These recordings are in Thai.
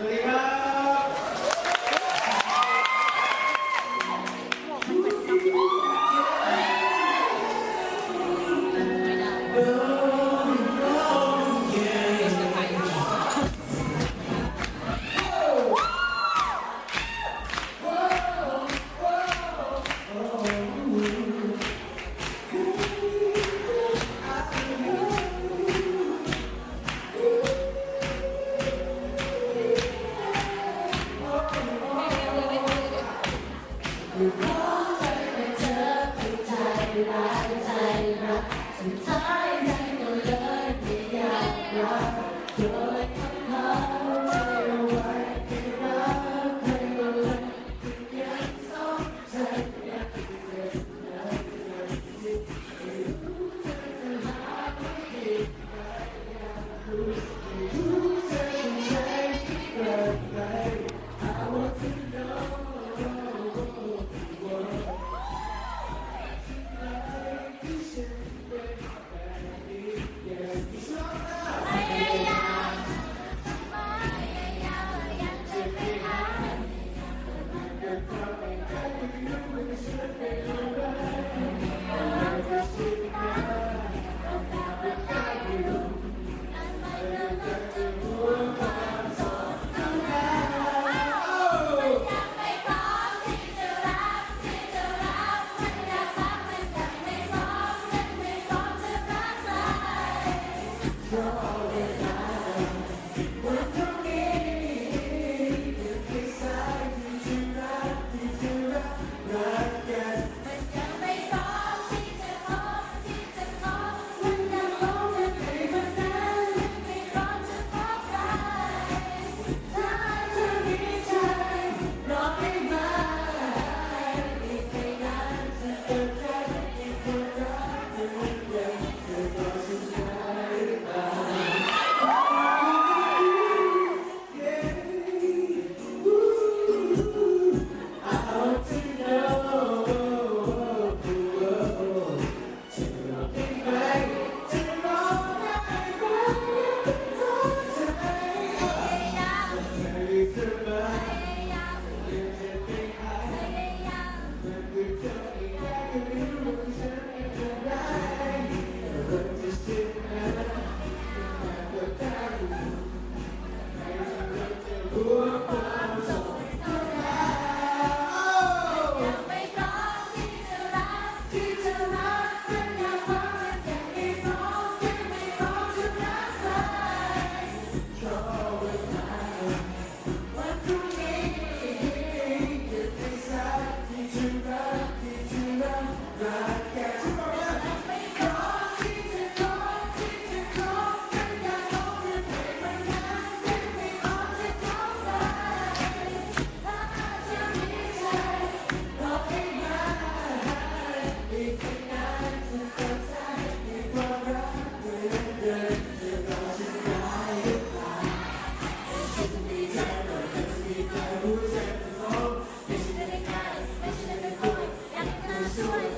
ส วัส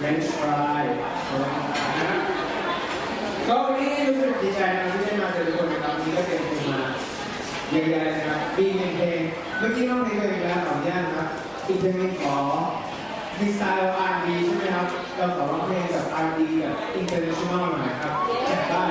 เป็น c ์ฟรายนะก็วันนี้รู้สึกดีใจนะที่ได้มาเจอทุกคนนะครับนี่ก็เตรียมเพลงมาเยอะแยะนะครับมีหนึ่งเพลงเมื่อกี้น้องเพลงเลยแล้วขออนุญาตนะครับอีกเพลงนึงขอดีไซน์อาร์ดีใช่ไหมครับ เราขอร้องเพลงแบบอาร์ดีแบบอินเตอร์เนชั่นแนลหน่อยครับจัดได้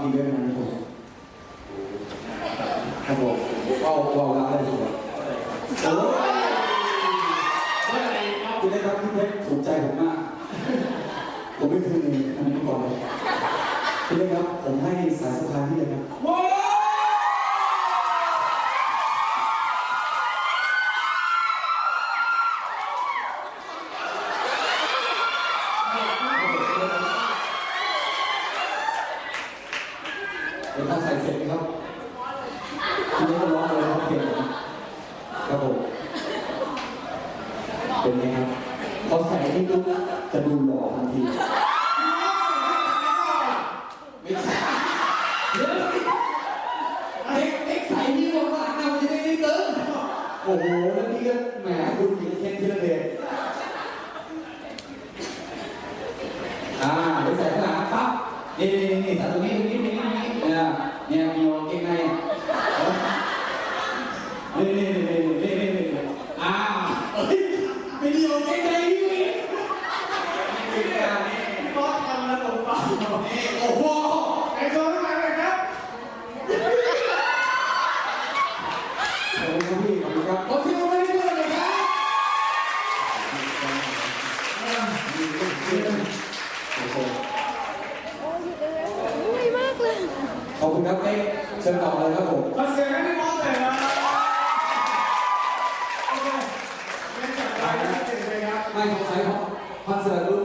ฟังดีด้นานะครับผมครับผมเอาเอาล้างได้ถูกโอ้ยคุณได้ครับพี่เพชรถูกใจผมมาก ผมไม่เคยเลยอันนี้ก่อนเลยคุณได้ครับผมให้สายสะพานที่เลยครับ ดี๋ยวพอใส่เสร็จนะครับทีนี้ก็ร้องเลยครับเพลงผมครับผมเป็นไงครับพอใส่นี่ปุ๊บจะดูหล่อทันที ไม่ใช่เดี๋ยวเด็กเด็กใส่นี่บอกว่าเอาจะได้ไม่เกินโอ้โห แล้วนี่ก็แหมคุณหญิงเคนทีละเดช อ่าเดี๋ยวใส่ข้างหลังปั๊บนี่นี่นี่ใส่ตรงนี้ตรงนี้ตรงนี้ตรงนี้เนี่ยเนี่ยมีโอเกงในนี่นี่นี่นี่นี่นี่นี่อ่าเอ้ยไม่มีโอเกงในนี่นี่นี่นี่ก็ทำแล้วผมฟังโอ้โหไอ้โซ่ทั้งหลายเลยครับขอบคุณครับพี่ขอบคุณครับ เชิญต่อเลยครับผมขอเสียงให้พี่บอสเลยนะโอเคงั้นจัดไปนะครับไม่สงสัยเพราะคอนเสิร์ตรุ่